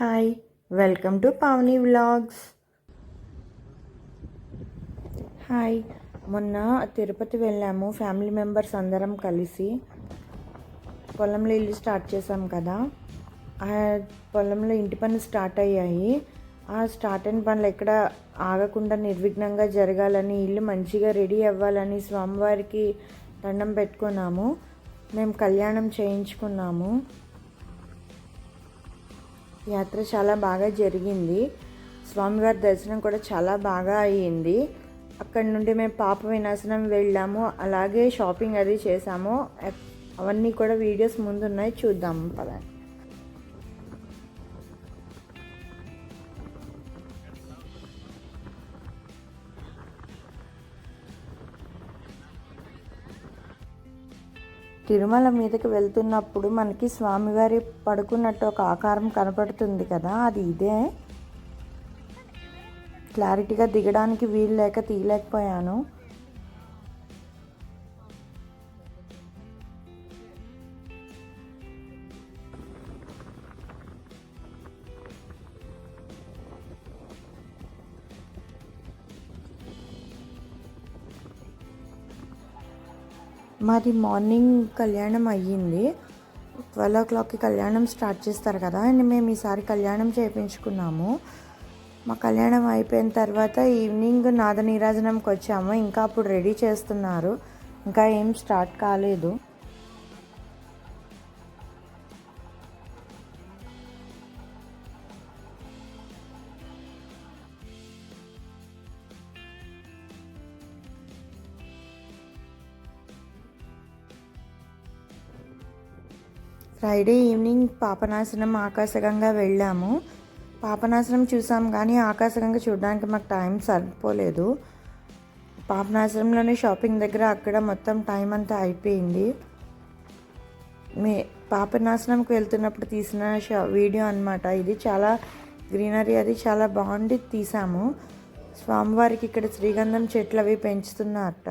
Hi welcome to Pavani vlogs hi మొన్న తిరుపతి వెళ్ళాము family members అందరం కలిసి. పొలంలో ఇల్లు స్టార్ట్ చేసాం కదా. ఆ పొలంలో ఇంటి పనులు స్టార్ట్ అయ్యాయి. ఆ స్టార్ట్ అయిన పనులు ఎక్కడ ఆగకుండా నిర్విఘ్నంగా జరగాలని ఇల్లు మంచిగా రెడీ అవ్వాలని స్వామివారికి దండం పెట్టుకున్నాము. మేము కళ్యాణం చేయించుకున్నాము. యాత్ర చాలా బాగా జరిగింది. స్వామివారి దర్శనం కూడా చాలా బాగా అయ్యింది. అక్కడ నుండి మేము పాప వినాశనం వెళ్ళాము. అలాగే షాపింగ్ అది చేసాము. అవన్నీ కూడా వీడియోస్ ముందున్నాయి. చూద్దాం పదండి తిరుమల మీదకి వెళ్తున్నప్పుడు మనకి స్వామివారి పడుకున్నట్టు ఒక ఆకారం కనపడుతుంది కదా అది ఇదే? క్లారిటీగా దిగడానికి వీలు లేక తీయలేకపోయాను. మాది మార్నింగ్ కళ్యాణం అయ్యింది. ట్వెల్వ్ ఓ క్లాక్కి కళ్యాణం స్టార్ట్ చేస్తారు కదా అండ్ మేము ఈసారి కళ్యాణం చేయించుకున్నాము మా కళ్యాణం అయిపోయిన తర్వాత ఈవినింగ్ నాద నీరాజనంకి వచ్చాము. ఇంకా అప్పుడు రెడీ చేస్తున్నారు. ఇంకా ఏం స్టార్ట్ కాలేదు. ఫ్రైడే ఈవినింగ్ పాపనాశనం ఆకాశగంగా వెళ్ళాము. పాపనాశనం చూసాం కానీ ఆకాశగంగా చూడడానికి మాకు టైం సరిపోలేదు. పాపనాశనంలోనే షాపింగ్ దగ్గర అక్కడ మొత్తం టైం అంతా అయిపోయింది. మే పాపనాశనంకి వెళ్తున్నప్పుడు తీసిన షా వీడియో అన్నమాట. ఇది చాలా గ్రీనరీ అది చాలా బాగుండి తీసాము. స్వామివారికి ఇక్కడ శ్రీగంధం చెట్లు అవి పెంచుతున్నారట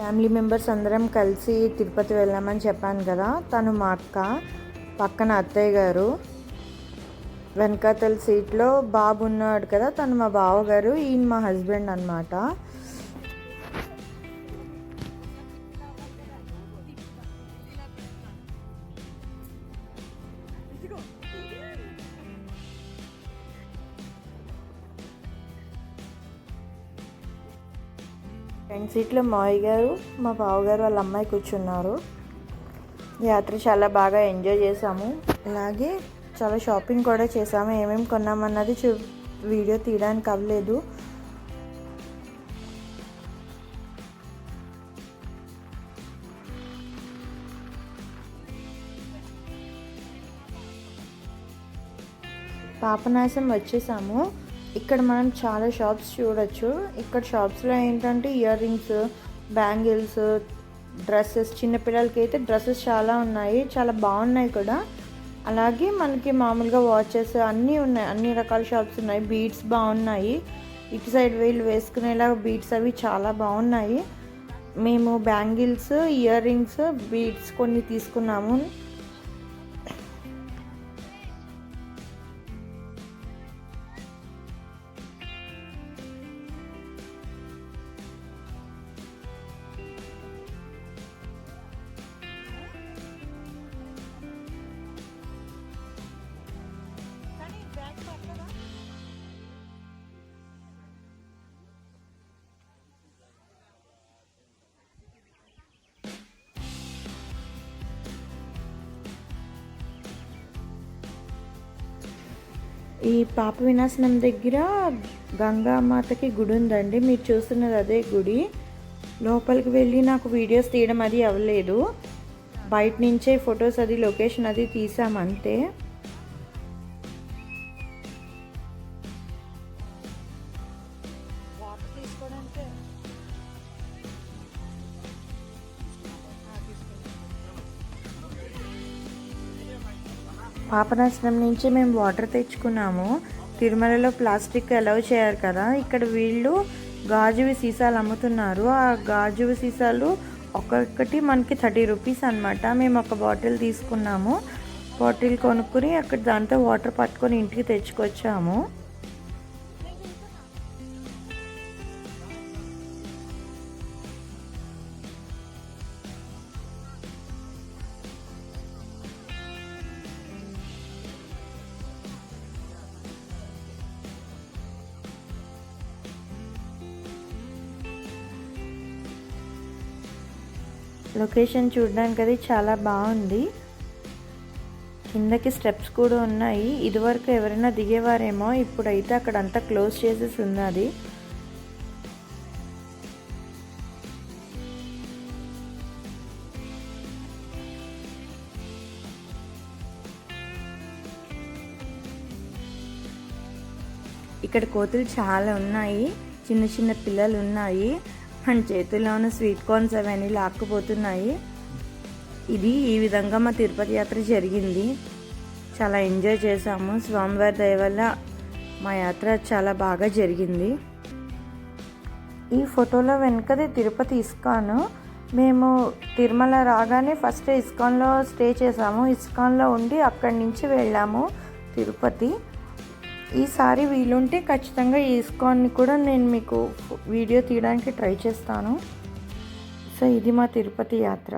ఫ్యామిలీ మెంబర్స్ అందరం కలిసి తిరుపతి వెళ్ళామని చెప్పాను కదా తను మా అక్క పక్కన అత్తయ్య గారు. వెనకాతల సీట్లో బాబు ఉన్నాడు కదా తను మా బావగారు ఈయన మా హస్బెండ్ అనమాట ఫ్రంట్ సీట్లో మావయ్య గారు మా బావగారు వాళ్ళ అమ్మాయి కూర్చున్నారు. యాత్ర చాలా బాగా ఎంజాయ్ చేసాము అలాగే చాలా షాపింగ్ కూడా చేసాము ఏమేమి కొన్నామన్నది చూ వీడియో తీయడానికి అవ్వలేదు. పాపనాశం వచ్చేసాము. ఇక్కడ మనం చాలా షాప్స్ చూడొచ్చు. ఇక్కడ షాప్స్లో ఏంటంటే ఇయర్ రింగ్స్ బ్యాంగిల్స్ డ్రెస్సెస్ చిన్నపిల్లలకి అయితే డ్రెస్సెస్ చాలా ఉన్నాయి. చాలా బాగున్నాయి కూడా. అలాగే మనకి మామూలుగా వాచెస్ అన్నీ ఉన్నాయి. అన్ని రకాల షాప్స్ ఉన్నాయి. బీట్స్ బాగున్నాయి. ఇటు సైడ్ వీళ్ళు వేసుకునేలా బీట్స్ అవి చాలా బాగున్నాయి. మేము బ్యాంగిల్స్ ఇయర్ రింగ్స్ బీట్స్ కొన్ని తీసుకున్నాము. ఈ పాప వినాశనం దగ్గర గంగామాతకి గుడి ఉందండి. మీరు చూస్తున్నది అదే గుడి. లోపలికి వెళ్ళి నాకు వీడియోస్ తీయడం అది అవ్వలేదు. బయట నుంచే ఫొటోస్ అది లొకేషన్ అది తీసామంతే పాపనాశనం నుంచి మేము వాటర్ తెచ్చుకున్నాము. తిరుమలలో ప్లాస్టిక్ అలౌ చేయరు కదా. ఇక్కడ వీళ్ళు గాజువి సీసాలు అమ్ముతున్నారు. ఆ గాజువి సీసాలు ఒక్కొక్కటి మనకి థర్టీ రూపీస్ అనమాట మేము ఒక బాటిల్ తీసుకున్నాము. బాటిల్ కొనుక్కుని అక్కడ దాంతో వాటర్ పట్టుకొని ఇంటికి తెచ్చుకొచ్చాము. లొకేషన్ చూడడానికి అది చాలా బాగుంది. కిందకి స్టెప్స్ కూడా ఉన్నాయి. ఇదివరకు ఎవరైనా దిగేవారేమో ఇప్పుడైతే అక్కడ అంతా క్లోజ్ చేసేసి ఉన్నది. ఇక్కడ కోతులు చాలా ఉన్నాయి. చిన్న చిన్న పిల్లలు ఉన్నాయి. మన చేతుల్లో ఉన్న స్వీట్ కార్న్స్ అవన్నీ లాక్కుపోతున్నాయి. ఇది ఈ విధంగా మా తిరుపతి యాత్ర జరిగింది. చాలా ఎంజాయ్ చేసాము స్వామివారి దయ వల్ల మా యాత్ర చాలా బాగా జరిగింది. ఈ ఫోటోలో వెనకది తిరుపతి ఇస్కాన్. మేము తిరుమల రాగానే ఫస్ట్ ఇస్కాన్లో స్టే చేసాము ఇస్కాన్లో ఉండి అక్కడి నుంచి వెళ్ళాము తిరుపతి. ఈసారి వీలుంటే ఖచ్చితంగా ఈ ఇస్కాన్ని కూడా నేను మీకు వీడియో తీయడానికి ట్రై చేస్తాను. సో ఇది మా తిరుపతి యాత్ర.